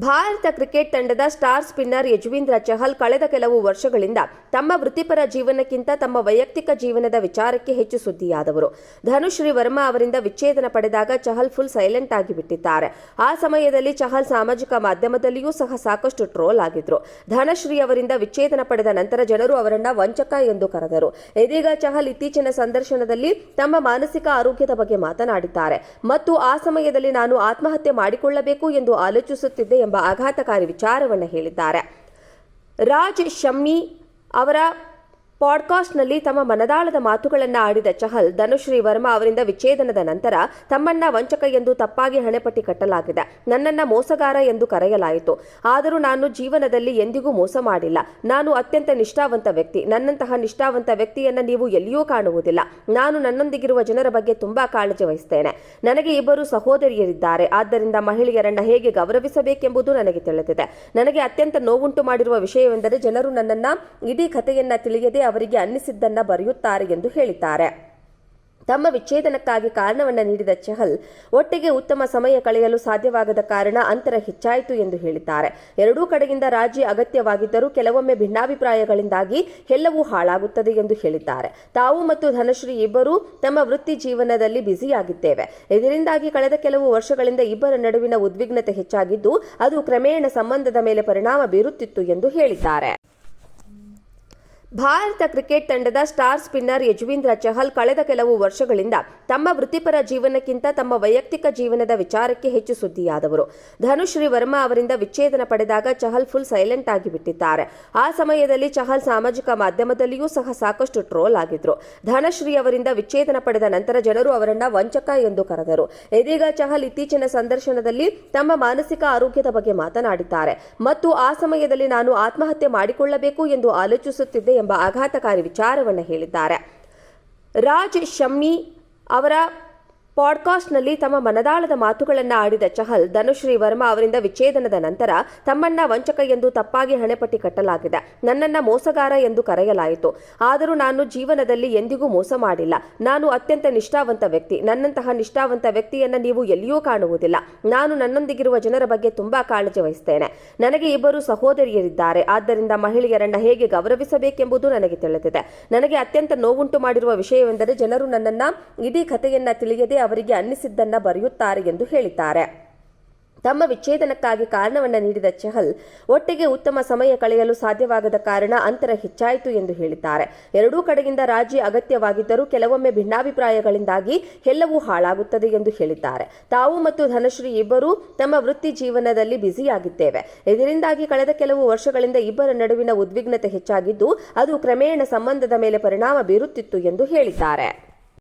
Bharat cricket ತಂಡದ star spinner Yuzvendra Chahal ಕಳೆದ ಕೆಲವು ವರ್ಷಗಳಿಂದ ತಮ್ಮ ವೃತ್ತಿಪರ ಜೀವನಕ್ಕಿಂತ ತಮ್ಮ ವೈಯಕ್ತಿಕ ಜೀವನದ ವಿಚಾರಕ್ಕೆ ಹೆಚ್ಚು ಸುದ್ದಿಯಾದವರು. ಧನುಶ್ರೀ ವರ್ಮಾ ಅವರಿಂದ ವಿಚ್ಛೇದನ ಪಡೆದಾಗ ಚಹಲ್ ಫುಲ್ ಸೈಲೆಂಟ್ ಆಗಿಬಿಟ್ಟಿದ್ದಾರೆ ಆ ಸಮಯದಲ್ಲಿ ಚಹಲ್ ಸಾಮಾಜಿಕ ಮಾಧ್ಯಮದಲ್ಲಿಯೂ ಸಹ ಸಾಕಷ್ಟು ಟ್ರೋಲ್ ಆಗಿದ್ರು. ಧನಶ್ರೀ ಅವರಿಂದ ವಿಚ್ಛೇದನ ಪಡೆದ ನಂತರ ಜನರು ಅವರನ್ನ ವಂಚಕ ಎಂದು ಕರೆದರು. ಇದೀಗ ಚಹಲ್ ಇತ್ತೀಚಿನ ಸಂದರ್ಶನದಲ್ಲಿ ತಮ್ಮ ಮಾನಸಿಕ ಆರೋಗ್ಯದ ಬಗ್ಗೆ ಮಾತನಾಡಿದ್ದಾರೆ. ಮತ್ತು ಆ ಸಮಯದಲ್ಲಿ ನಾನು ಆತ್ಮಹತ್ಯೆ ಮಾಡಿಕೊಳ್ಳಬೇಕು ಎಂದು ಆಲೋಚಿಸುತ್ತಿದ್ದೆ ಎಂಬ ಆಘಾತಕಾರಿ ವಿಚಾರವನ್ನು ಹೇಳಿದ್ದಾರೆ. ರಾಜ್ ಶಮ್ಮಿ ಅವರ ಪಾಡ್ಕಾಸ್ಟ್ನಲ್ಲಿ ತಮ್ಮ ಮನದಾಳದ ಮಾತುಗಳನ್ನು ಆಡಿದ ಚಹಲ್, ಧನುಶ್ರೀ ವರ್ಮಾ ಅವರಿಂದ ವಿಚ್ಛೇದನದ ನಂತರ ತಮ್ಮನ್ನ ವಂಚಕ ಎಂದು ತಪ್ಪಾಗಿ ಹಣೆಪಟ್ಟಿ ಕಟ್ಟಲಾಗಿದೆ. ನನ್ನನ್ನ ಮೋಸಗಾರ ಎಂದು ಕರೆಯಲಾಯಿತು. ಆದರೂ ನಾನು ಜೀವನದಲ್ಲಿ ಎಂದಿಗೂ ಮೋಸ ಮಾಡಿಲ್ಲ. ನಾನು ಅತ್ಯಂತ ನಿಷ್ಠಾವಂತ ವ್ಯಕ್ತಿ. ನನ್ನಂತಹ ನಿಷ್ಠಾವಂತ ವ್ಯಕ್ತಿಯನ್ನ ನೀವು ಎಲ್ಲಿಯೂ ಕಾಣುವುದಿಲ್ಲ. ನಾನು ನನ್ನೊಂದಿಗಿರುವ ಜನರ ಬಗ್ಗೆ ತುಂಬಾ ಕಾಳಜಿ ವಹಿಸ್ತೇನೆ. ನನಗೆ ಇಬ್ಬರು ಸಹೋದರಿಯರಿದ್ದಾರೆ. ಆದ್ದರಿಂದ ಮಹಿಳೆಯರನ್ನ ಹೇಗೆ ಗೌರವಿಸಬೇಕೆಂಬುದು ನನಗೆ ತಿಳಿದಿದೆ. ನನಗೆ ಅತ್ಯಂತ ನೋವುಂಟು ಮಾಡಿರುವ ವಿಷಯವೆಂದರೆ ಜನರು ನನ್ನನ್ನ ಇಡೀ ಕಥೆಯನ್ನ ತಿಳಿಯದೆ ಅವರಿಗೆ ಅನ್ನಿಸಿದ್ದನ್ನ ಬರೆಯುತ್ತಾರೆ ಎಂದು ಹೇಳಿದ್ದಾರೆ. ತಮ್ಮ ವಿಚ್ಛೇದನಕ್ಕಾಗಿ ಕಾರಣವನ್ನು ನೀಡಿದ ಚಹಲ್, ಒಟ್ಟಿಗೆ ಉತ್ತಮ ಸಮಯ ಕಳೆಯಲು ಸಾಧ್ಯವಾಗದ ಕಾರಣ ಅಂತರ ಹೆಚ್ಚಾಯಿತು ಎಂದು ಹೇಳಿದ್ದಾರೆ. ಎರಡೂ ಕಡೆಯಿಂದ ರಾಜಿ ಅಗತ್ಯವಾಗಿದ್ದರೂ ಕೆಲವೊಮ್ಮೆ ಭಿನ್ನಾಭಿಪ್ರಾಯಗಳಿಂದಾಗಿ ಎಲ್ಲವೂ ಹಾಳಾಗುತ್ತದೆ ಎಂದು ಹೇಳಿದ್ದಾರೆ. ತಾವು ಮತ್ತು ಧನಶ್ರೀ ಇಬ್ಬರೂ ತಮ್ಮ ವೃತ್ತಿ ಜೀವನದಲ್ಲಿ ಬ್ಯುಸಿಯಾಗಿದ್ದೇವೆ. ಇದರಿಂದಾಗಿ ಕಳೆದ ಕೆಲವು ವರ್ಷಗಳಿಂದ ಇಬ್ಬರ ನಡುವಿನ ಉದ್ವಿಗ್ನತೆ ಹೆಚ್ಚಾಗಿದ್ದು, ಅದು ಕ್ರಮೇಣ ಸಂಬಂಧದ ಮೇಲೆ ಪರಿಣಾಮ ಬೀರುತ್ತಿತ್ತು ಎಂದು ಹೇಳಿದ್ದಾರೆ. ಭಾರತ ಕ್ರಿಕೆಟ್ ತಂಡದ ಸ್ಟಾರ್ ಸ್ಪಿನ್ನರ್ ಯಜುವೀಂದ್ರ ಚಹಲ್ ಕಳೆದ ಕೆಲವು ವರ್ಷಗಳಿಂದ ತಮ್ಮ ವೃತ್ತಿಪರ ಜೀವನಕ್ಕಿಂತ ತಮ್ಮ ವೈಯಕ್ತಿಕ ಜೀವನದ ವಿಚಾರಕ್ಕೆ ಹೆಚ್ಚು ಸುದ್ದಿಯಾದವರು. ಧನುಶ್ರೀ ವರ್ಮಾ ಅವರಿಂದ ವಿಚ್ಛೇದನ ಪಡೆದಾಗ ಚಹಲ್ ಫುಲ್ ಸೈಲೆಂಟ್ ಆಗಿ ಬಿಟ್ಟಿದ್ದಾರೆ. ಆ ಸಮಯದಲ್ಲಿ ಚಹಲ್ ಸಾಮಾಜಿಕ ಮಾಧ್ಯಮದಲ್ಲಿಯೂ ಸಹ ಸಾಕಷ್ಟು ಟ್ರೋಲ್ ಆಗಿದ್ರು. ಧನಶ್ರೀ ಅವರಿಂದ ವಿಚ್ಛೇದನ ಪಡೆದ ನಂತರ ಜನರು ಅವರನ್ನ ವಂಚಕ ಎಂದು ಕರೆದರು. ಇದೀಗ ಚಹಲ್ ಇತ್ತೀಚಿನ ಸಂದರ್ಶನದಲ್ಲಿ ತಮ್ಮ ಮಾನಸಿಕ ಆರೋಗ್ಯದ ಬಗ್ಗೆ ಮಾತನಾಡಿದ್ದಾರೆ. ಮತ್ತು ಆ ಸಮಯದಲ್ಲಿ ನಾನು ಆತ್ಮಹತ್ಯೆ ಮಾಡಿಕೊಳ್ಳಬೇಕು ಎಂದು ಆಲೋಚಿಸುತ್ತಿದ್ದೆ ಎಂಬ ಆಘಾತಕಾರಿ ವಿಚಾರವನ್ನು ಹೇಳಿದ್ದಾರೆ. ರಾಜ್ ಶಮ್ಮಿ ಅವರ ಪಾಡ್ಕಾಸ್ಟ್ನಲ್ಲಿ ತಮ್ಮ ಮನದಾಳದ ಮಾತುಗಳನ್ನು ಆಡಿದ ಚಹಲ್, ಧನುಶ್ರೀ ವರ್ಮಾ ಅವರಿಂದ ವಿಚ್ಛೇದನದ ನಂತರ ತಮ್ಮನ್ನ ವಂಚಕ ಎಂದು ತಪ್ಪಾಗಿ ಹಣೆಪಟ್ಟಿ ಕಟ್ಟಲಾಗಿದೆ. ನನ್ನನ್ನ ಮೋಸಗಾರ ಎಂದು ಕರೆಯಲಾಯಿತು. ಆದರೂ ನಾನು ಜೀವನದಲ್ಲಿ ಎಂದಿಗೂ ಮೋಸ ಮಾಡಿಲ್ಲ. ನಾನು ಅತ್ಯಂತ ನಿಷ್ಠಾವಂತ ವ್ಯಕ್ತಿ. ನನ್ನಂತಹ ನಿಷ್ಠಾವಂತ ವ್ಯಕ್ತಿಯನ್ನ ನೀವು ಎಲ್ಲಿಯೂ ಕಾಣುವುದಿಲ್ಲ. ನಾನು ನನ್ನೊಂದಿಗಿರುವ ಜನರ ಬಗ್ಗೆ ತುಂಬಾ ಕಾಳಜಿ ವಹಿಸ್ತೇನೆ. ನನಗೆ ಇಬ್ಬರು ಸಹೋದರಿಯರಿದ್ದಾರೆ. ಆದ್ದರಿಂದ ಮಹಿಳೆಯರನ್ನ ಹೇಗೆ ಗೌರವಿಸಬೇಕೆಂಬುದು ನನಗೆ ತಿಳಿದಿದೆ. ನನಗೆ ಅತ್ಯಂತ ನೋವುಂಟು ಮಾಡಿರುವ ವಿಷಯವೆಂದರೆ ಜನರು ನನ್ನನ್ನ ಇಡೀ ಕಥೆಯನ್ನ ತಿಳಿಯದೆ ಅವರಿಗೆ ಅನ್ನಿಸಿದ್ದನ್ನ ಬರೆಯುತ್ತಾರೆ ಎಂದು ಹೇಳಿದ್ದಾರೆ. ತಮ್ಮ ವಿಚ್ಛೇದನಕ್ಕಾಗಿ ಕಾರಣವನ್ನು ನೀಡಿದ ಚಹಲ್, ಒಟ್ಟಿಗೆ ಉತ್ತಮ ಸಮಯ ಕಳೆಯಲು ಸಾಧ್ಯವಾಗದ ಕಾರಣ ಅಂತರ ಹೆಚ್ಚಾಯಿತು ಎಂದು ಹೇಳಿದ್ದಾರೆ. ಎರಡೂ ಕಡೆಯಿಂದ ರಾಜಿ ಅಗತ್ಯವಾಗಿದ್ದರೂ ಕೆಲವೊಮ್ಮೆ ಭಿನ್ನಾಭಿಪ್ರಾಯಗಳಿಂದಾಗಿ ಎಲ್ಲವೂ ಹಾಳಾಗುತ್ತದೆ ಎಂದು ಹೇಳಿದ್ದಾರೆ. ತಾವು ಮತ್ತು ಧನಶ್ರೀ ಇಬ್ಬರೂ ತಮ್ಮ ವೃತ್ತಿ ಜೀವನದಲ್ಲಿ ಬ್ಯುಸಿಯಾಗಿದ್ದೇವೆ. ಇದರಿಂದಾಗಿ ಕಳೆದ ಕೆಲವು ವರ್ಷಗಳಿಂದ ಇಬ್ಬರ ನಡುವಿನ ಉದ್ವಿಗ್ನತೆ ಹೆಚ್ಚಾಗಿದ್ದು, ಅದು ಕ್ರಮೇಣ ಸಂಬಂಧದ ಮೇಲೆ ಪರಿಣಾಮ ಬೀರುತ್ತಿತ್ತು ಎಂದು ಹೇಳಿದ್ದಾರೆ.